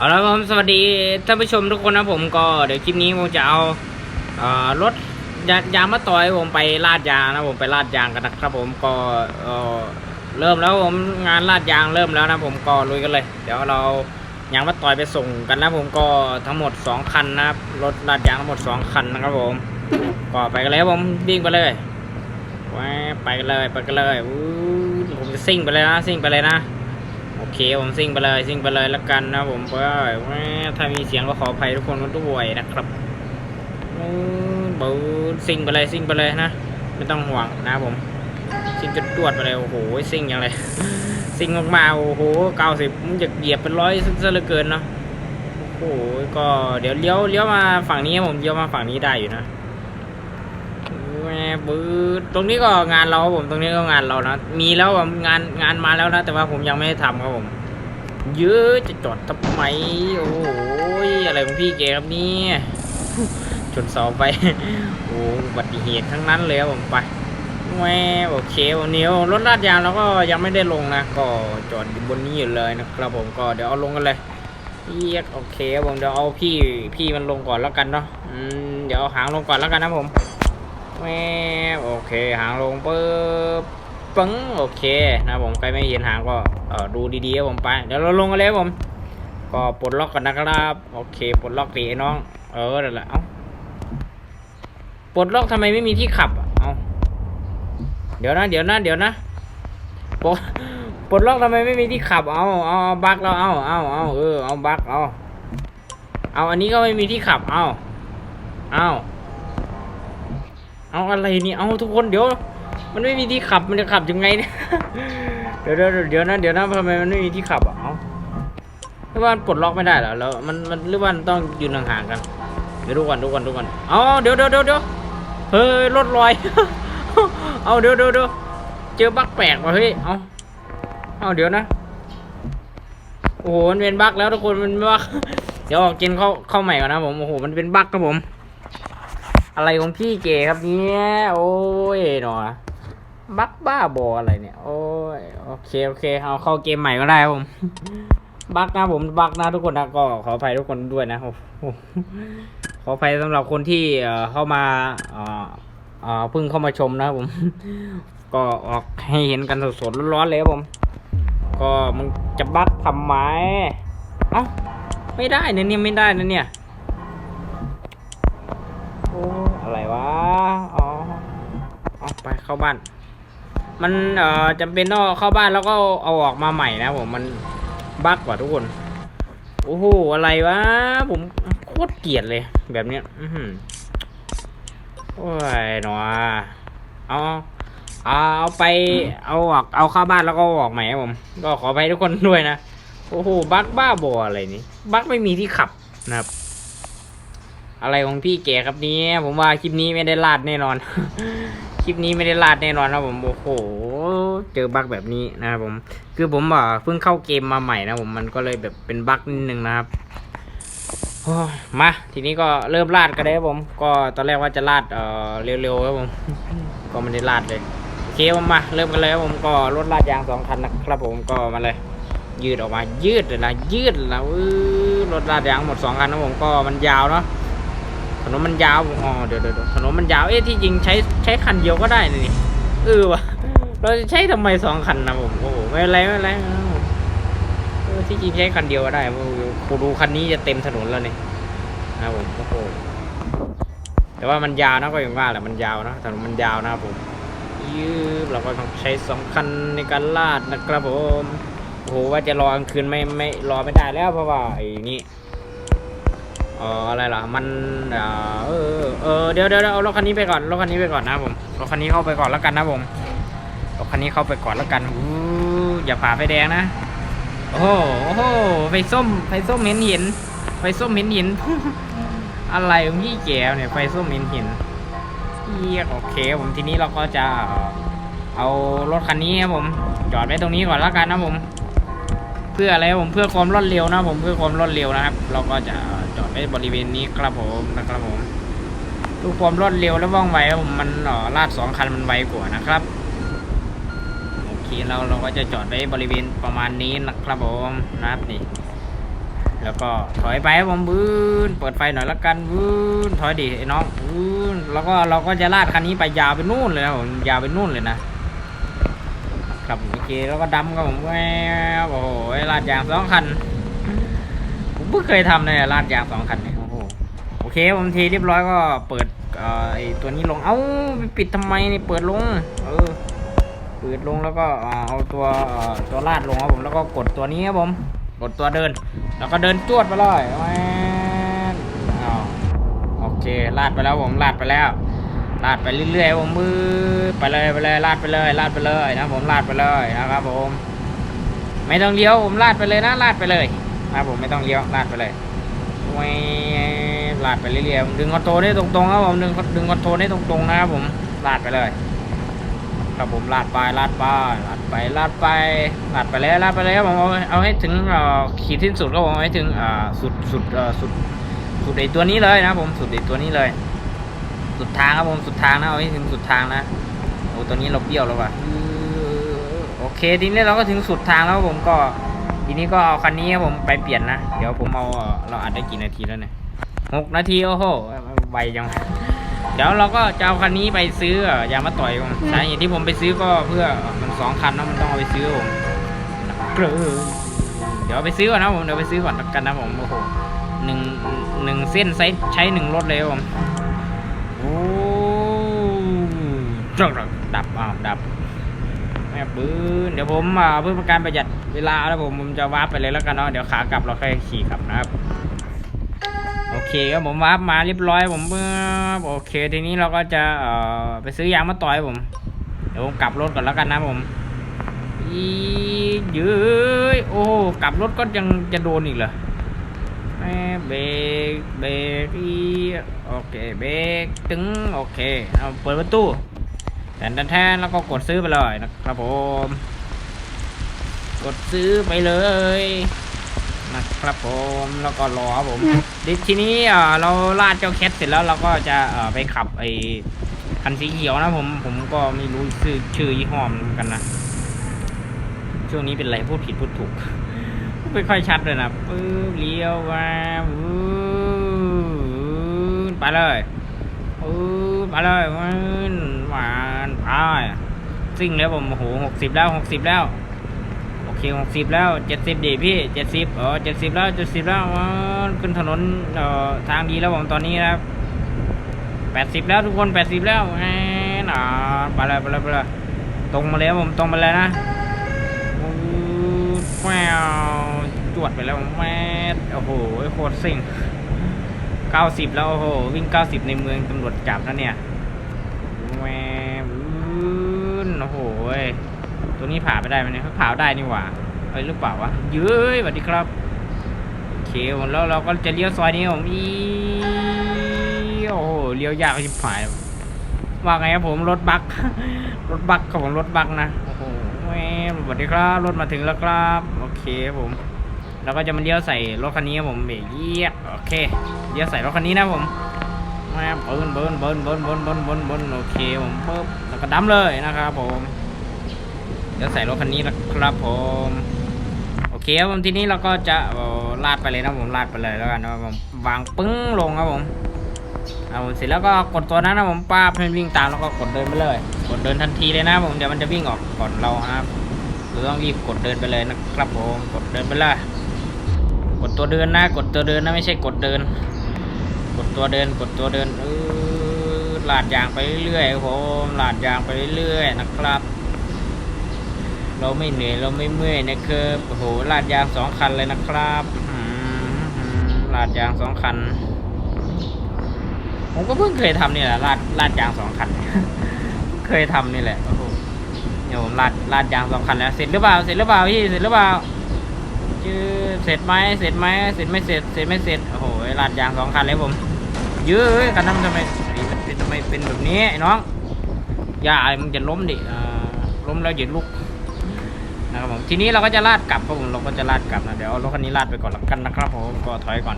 เอาละครับผมสวัสดีท่านผู้ชมทุกคนนะผมก็เดี๋ยวคลิปนี้ผมจะเอาเอ่อรถยายางมาต่อยผมไปลาดยางนะผมไปลาดยางกันนะครับ ผมก็เอ่อเริ่มแล้วผมงานลาดยางเริ่มแล้วนะผมก็ลุยกันเลย เดี๋ยวเรายางมาต่อยไปส่งกันนะผมก็ทั้งหมด 2 คันนะครับรถลาดยางทั้งหมด 2 คันนะครับผมก็ไปกันเลยผมวิ่งไปเลยไปกันเลยไปกันเลยผมจะซิ่งไปเลยนะซิ่งไปเลยนะ เคผมซิ่งไปเลยซิ่งไปเลยล้วกันนะผมเพราะว่าถ้ามีเสียงก็ขออภัยทุกคนกันด้วยนะครับอืมเบาซิ่งไปเลยซิ่งไปเลยนะไม่ต้องห่วงนะผมซิ่งจนตรวดไปเลยโอ้โหซิ่งอย่างไรซิ่งมากๆโอ้โหเก้าสิบมันจะเหยียบเป็นร้อยซะเหลือเกินเนาะโอ้โหก็เดี๋ยวเลี้ยวเลี้ยวมาฝั่งนี้ผมเลี้ยวมาฝั่งนี้ได้อยู่นะ แหม่บืดตรงนี้ก็งานเราครับผมตรงนี้ก็งานเรานะมีแล้วงานงานมาแล้วนะ แต่ว่าผมยังไม่ได้ทำครับผม เยอะจะจอดทำไมโอ้โหอะไรของพี่เกครับนี่ชนเสาไฟโอ้อุบัติเหตุทั้งนั้นเลยครับผมไปแหมโอเควันนี้รถลาดยางเราก็ยังไม่ได้ลงนะ ก็จอดอยู่บนนี้อยู่เลยนะครับผมก็เดี๋ยวเอาลงกันเลยเอียดโอเคครับผมเดี๋ยวเอาพี่พี่มันลงก่อนแล้วกันเนาะอืมเดี๋ยวเอาหางลงก่อนแล้วกันนะผม แม่โอเคหางลงปุ๊บปึ้งโอเคนะผมใครไม่เห็นหางก็ดูดีๆครับผมไป เดี๋ยวเราลงกันเลยผม ก็ปลดล็อกก่อนนะครับโอเคปลดล็อกดีน้อง เออนั่นแหละเอ้าปลดล็อกทำไมไม่มีที่ขับเอ้าเดี๋ยวนะเดี๋ยวนะเดี๋ยวนะปลดปลดล็อกทำไมไม่มีที่ขับเอาเอาเอาบักเราเอาเอาเอาเออเอาบักเอาเอาอันนี้ก็ไม่มีที่ขับเอาเอา เอาอะไรนี่เอาทุกคนเดี๋ยว มันไม่มีที่ขับมันจะขับยังไงเนี่ยเดี๋ยวเดี๋ยวเดี๋ยวนะเดี๋ยวนะทำไมมันไม่มีที่ขับอะเอาหรือว่ามันปลดล็อกไม่ได้เหรอแล้วมันมันหรือว่ามันต้องยืนห่างๆกันเดี๋ยวดูก่อนดูก่อนดูก่อนเอาเดี๋ยวเดี๋ยวเดี๋ยวเดี๋ยวเฮ้ยรถลอย เอาเดี๋ยวเดี๋ยวเดี๋ยวเจอบั๊กแปลกว่ะเฮ้ยเอาเอาเดี๋ยวนะโอ้โหมันเป็นบั๊กแล้วทุกคนมันบั๊กเดี๋ยวออกเกณฑ์เข้าเข้าใหม่ก่อนนะผมโอ้โหมันเป็นบั๊กครับผม อะไรของพี่เกครับเนี่ยโอ้ยหนอบักบ้าบออะไรเนี่ย โอ้ยโอเคโอเคเอาเข้าเกมใหม่ก็ได้ผมบักนะผมบักนะทุกคนนะก็ขออภัยทุกคนด้วยนะขออภัยสำหรับคนที่เข้ามาเอ่อเอ่อเพิ่งเข้ามาชมนะครับผม ก็ออกให้เห็นกันสดๆร้อนๆเลยครับผม ก็มึงจะบักทำไมเอ้าไม่ได้นะเนี่ยไม่ได้นะเนี่ย เข้าบ้าน มันเอ่อจำเป็นต้องเข้าบ้านแล้วก็เอาออกมาใหม่นะผมมันบั๊กกว่าทุกคน โอ้โหอะไรวะผมโคตรเกลียดเลยแบบเนี้ยอือหือโอ้ยหนอเอาเอาเอาไปเอาออกเอาเข้าบ้านแล้วก็ออกใหม่ผม ก็ขอไปทุกคนด้วยนะโอ้โหบั๊กบ้าบออะไรนี่บั๊กไม่มีที่ขับนะครับ อะไรของพี่แกครับนี้ผมว่าคลิปนี้ไม่ได้ลาดแน่นอน คลิปนี้ไม่ได้ลาดแน่นอนนะผมโอ้โหเจอบั๊กแบบนี้นะครับผม คือผมอะเพิ่งเข้าเกมมาใหม่นะผมมันก็เลยแบบเป็นบั๊กนิดนึงนะครับมาทีนี้ก็เริ่มลาดกันเลยครับผม ก็ตอนแรกว่าจะลาดเอ่อเร็วๆครับผม ก็ไม่ได้ลาดเลยโอเคผมมาเริ่มกันเลยครับผมก็รถลาดยางสองคันนะครับผมก็มาเลย ยืดออกมายืดเลยนะยืดแล้วรถลาดยางหมดสองคันนะผมก็มันยาวเนาะ ถนนมันยาว อ๋อเดี๋ยวเดี๋ยวเดี๋ยวถนนมันยาว เอ๊ะ ที่จริงใช้ใช้คันเดียวก็ได้นี่เออวะเราจะใช้ทำไมสองคันนะผม โอ้โห ไม่เป็นไรไม่เป็นไรเออที่จริงใช้คันเดียวก็ได้โอ้โหกูดูคันนี้จะเต็มถนนแล้วนี่นะผม โอ้โห แต่ว่ามันยาวนะก็อย่างว่าแหละ มันยาวนะถนนมันยาวนะครับผมยืบเราก็ต้องใช้สองคันในการลาดนะครับผม โอ้โห ว่าจะรอกลางคืนไม่ไม่รอไม่ได้แล้วเพราะว่าไอ้นี่ อออะไรล่ะมันเออเออเดี๋ยวเดี๋ยวเอารถคันนี้ไปก่อนรถคันนี้ไปก่อนนะผมรถคันนี้เข้าไปก่อนแล้วกันนะผมรถคันนี้เข้าไปก่อนแล้วกันอู้อย่าผ่าไฟแดงนะโอ้โหโอ้โหไฟส้มไฟส้มเห็นเห็นไฟส้มเห็นเห็นอะไรของพี่แก้วเนี่ยไฟส้มเห็นเห็นเอียโอเคผมทีนี้เราก็จะเอารถคันนี้ครับผมจอดไว้ตรงนี้ก่อนแล้วกันนะผม เพื่ออะไรผมเพื่อความรวดเร็วนะผมเพื่อความรวดเร็วนะครับ เราก็จะ จอดไว้บริเวณนี้ครับผมนะครับผมเพื่อความรวดเร็วและว่องไวมันอ่อลาดสองคันมันไวกว่านะครับโอเคเราเราก็จะจอดไว้บริเวณประมาณนี้นะครับผมนะครับนี่แล้วก็ถอยไปผมบื้นเปิดไฟหน่อยละกันบื้นถอยดิไอ้น้องบื้นแล้วก็เราก็จะลาดคันนี้ไปยาวไปนู่นเลยนะผมยาวไปนู่นเลยนะครับโอเคแล้วก็ดำครับผมแววโอ้โหลาดยางสองคัน เพิ่งเคยทำเลยอะลาดยางสองคันเนี่ยโอ้โหโอเคผมทีเรียบร้อยก็เปิดเอ่อไอตัวนี้ลงเอ้าไปปิดทำไมนี่เปิดลง เออเปิดลงแล้วก็อ่าเอาตัวเอ่อตัวลาดลงครับผมแล้วก็กดตัวนี้ครับผมกดตัวเดิน แล้วก็เดินจวดไปเลยแม่นอ้าวโอเคลาดไปแล้วผมลาดไปแล้วลาดไปเรื่อยๆผมมือไปเลยไปเลยลาดไปเลยลาดไปเลยนะผมลาดไปเลยนะครับผม ไม่ต้องเลี้ยวผมลาดไปเลยนะลาดไปเลยนะ ครับผมไม่ต้องเลี้ยวลาดไปเลยแหวลาดไปเรื่อยๆดึงคอนโทรลได้ตรงๆครับผมดึงดึงคอนโทรลได้ตรงๆนะครับผมลาดไปเลยครับผมลาดไปลาดไปลาดไปลาดไปลาดไปเลยลาดไปเลยครับผมเอาเอาให้ถึงเออขีดที่สุดครับผมเอาให้ถึงอ่าสุดสุดเออสุดสุดไอตัวนี้เลยนะผมสุดไอตัวนี้เลย สุดทางครับผมสุดทางนะเอาให้ถึงสุดทางนะโอ้ตัวนี้เราเบี้ยวแล้วว่ะโอเคทีนี้เราก็ถึงสุดทางแล้วผมก็ ทีนี้ก็เอาคันนี้ครับผมไปเปลี่ยนนะ เดี๋ยวผมเอาเราอัดได้กี่นาทีแล้วเนี่ยหกนาทีโอ้โหไวจังเดี๋ยวเราก็จะเอาคันนี้ไปซื้อเอ่อยามาต่อยผมสาเหตุที่ผมไปซื้อก็เพื่อมันสองคันนะมันต้องเอาไปซื้อผมเกลือเดี๋ยวไปซื้อก่อนนะผมเดี๋ยวไปซื้อก่อนกันนะผมโอ้โหหนึ่งหนึ่งเส้นใช้ใช้หนึ่งรถเลยผมโอ้ดับดับอ้าวดับ แม่ปืนเดี๋ยวผมเพื่อเป็นการประหยัดเวลาแล้วผมผมจะวาร์ปไปเลยแล้วกันเนาะเดี๋ยวขากลับเราค่อยขี่กลับนะครับโอเคครับผมวาร์ปมาเรียบร้อยผมเมื่อโอเค ทีนี้เราก็จะเอ่อไปซื้อยางมาต่อยผม เดี๋ยวผมกลับรถก่อนแล้วกันนะผมอียืยโอ้กลับรถก็ยังจะโดนอีกเหรอแม่เบรกเบรกอีโอเคเบรกตึงโอเคเอาเปิดประตู แทนแทนแล้วก็กดซื้อไปเลยนะครับผม กดซื้อไปเลยนะครับผมแล้วก็รอครับผมดิทีนี้เราลาดเจ้าแคทเสร็จแล้วเราก็จะไปขับไอ้คันสีเขียวนะผมผมก็ไม่รู้ชื่อชื่อยี่ห้อมกันนะช่วงนี้เป็นไรพูดผิดพูดถูกไม่ค่อยชัดเลยนะปึ๊บเลี้ยวมาปึ๊บไปเลยปื๊บมาเลยมัน ซิ่งแล้วผมโอ้โหหกสิบแล้วหกสิบแล้วโอเคหกสิบแล้วเจ็ดสิบดีพี่เจ็ดสิบเออเจ็ดสิบแล้วเจ็ดสิบแล้วขึ้นถนนเอ่อทางดีแล้วผมตอนนี้นะครับแปดสิบแล้วทุกคนแปดสิบแล้วแหมน่าไปเลยไปเลยไปเลยตรงมาเลยครับผมตรงมาเลยนะแววจวดไปแล้วแม่โอ้โหโคตรซิ่งเก้าสิบแล้วโอ้โหวิ่งเก้าสิบในเมืองตำรวจจับนะเนี่ย ยตัวนี้ผ่าไม่ได้ไหมเนี่ยเขาผ่าได้นี่หว่าเอ้ยหรือเปล่าวะเย้ยสวัสดีครับโอเคแล้วเราก็จะเลี้ยวซอยนี้ผมอีโอ้โหเลี้ยวยากชิบหายว่าไงครับผมรถบัครถบัคของรถบัคนะโอ้โหสวัสดีครับรถมาถึงแล้วครับโอเคครับผมเราก็จะมาเลี้ยวใส่รถคันนี้ครับผมเบรกยี่ยโอเคเลี้ยวใส่รถคันนี้นะผมแม่เบิ้ลเบิ้ลเบิ้ลเบิ้ลเบิ้ลเบิ้ลเบิ้ลโอเคผมปึ๊บแล้วก็ดั้มเลยนะครับผม เลี้ยวใส่รถคันนี้นะครับผมโอเคครับผมทีนี้เราก็จะลาดไปเลยนะผมลาดไปเลยแล้วกันนะผมวางปึ้งลงครับผมเอาผมเสร็จแล้วก็กดตัวนั้นนะผมป้าบให้มันวิ่งตามแล้วก็กดเดินไปเลย กดเดินทันทีเลยนะผมเดี๋ยวมันจะวิ่งออกก่อนเราครับเราต้องรีบกดเดินไปเลยนะครับผมกดเดินไปเลยกดตัวเดินนะ กดตัวเดินนะไม่ใช่กดเดิน กดตัวเดินกดตัวเดินเออลาดยางไปเรื่อยๆครับผมลาดยางไปเรื่อยๆนะครับ เราไม่เหนื่อยเราไม่เมื่อยนะครับโอ้โหลาดยางสองคันเลยนะครับลาดยางสองคัน ผมก็เพิ่งเคยทำนี่แหละลาดลาดยางสองคัน เคยทำนี่แหละโอ้โหเดี๋ยวผมลาดลาดยางสองคันแล้วเสร็จหรือเปล่าเสร็จหรือเปล่าพี่เสร็จหรือเปล่าจือเสร็จไหมเสร็จไหมเสร็จไม่เสร็จเสร็จไม่เสร็จโอ้โหลาดยางสองคันเลยผมยื้อคันนั้นทำไมมันเป็นทำไมเป็นแบบนี้ไอ้น้องอย่ามันจะล้มดิล้มแล้วอย่าลุก นะครับผมทีนี้เราก็จะลาดกลับครับผมเราก็จะลาดกลับนะเดี๋ยวรถคันนี้ลาดไปก่อนละกันนะครับผมก็ถอยก่อน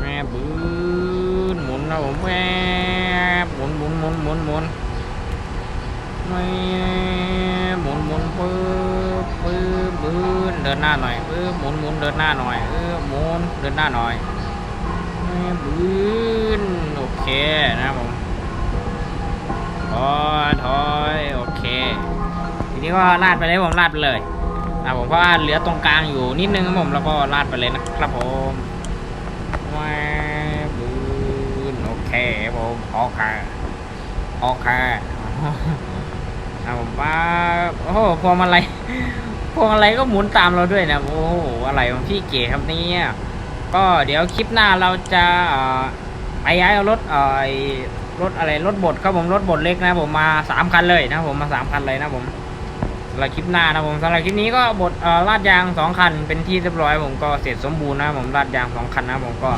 แม่บื้นหมุนนะผมแม่หมุนหมุนหมุนหมุนหมุนแม่หมุนหมุนปึ๊บปึ๊บปื้นเดินหน้าหน่อยปื้นหมุนหมุนเดินหน้าหน่อยเออหมุนเดินหน้าหน่อยเออปื้นโอเคนะครับผมถอยถอยโอเค ทีนี้ก็ลาดไปเลยผมลาดไปเลยนะผมเพราะว่าเหลือตรงกลางอยู่นิดนึงครับผมแล้วก็ลาดไปเลยนะครับผมแหวปื้นโอเคผมโอเคโอเคนะผมป้าโอ้โหพวงมาลัยพวงมาลัยก็หมุนตามเราด้วยนะโอ้โหอะไรของพี่เก๋ครับเนี่ยก็เดี๋ยวคลิปหน้าเราจะไปย้ายเอารถเอ่อรถอะไรรถบดครับผมรถบดเล็กนะผมมาสามคันเลยนะผมมาสามคันเลยนะผมำหรับคลิปหน้านะผมสำหรับคลิปนี้ก็บทเอ่อลาดยางสองคัน เป็นที่เรียบร้อยผมก็เสร็จสมบูรณ์นะผมลาดยางสองคันนะผมก็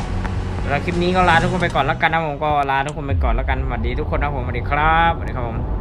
สำหรับคลิปนี้ก็ลาทุกคนไปก่อนแล้วกันนะผมก็ลาทุกคนไปก่อนแล้วกันสวัสดีทุกคนนะผมสวัสดีครับสวัสดีครับผม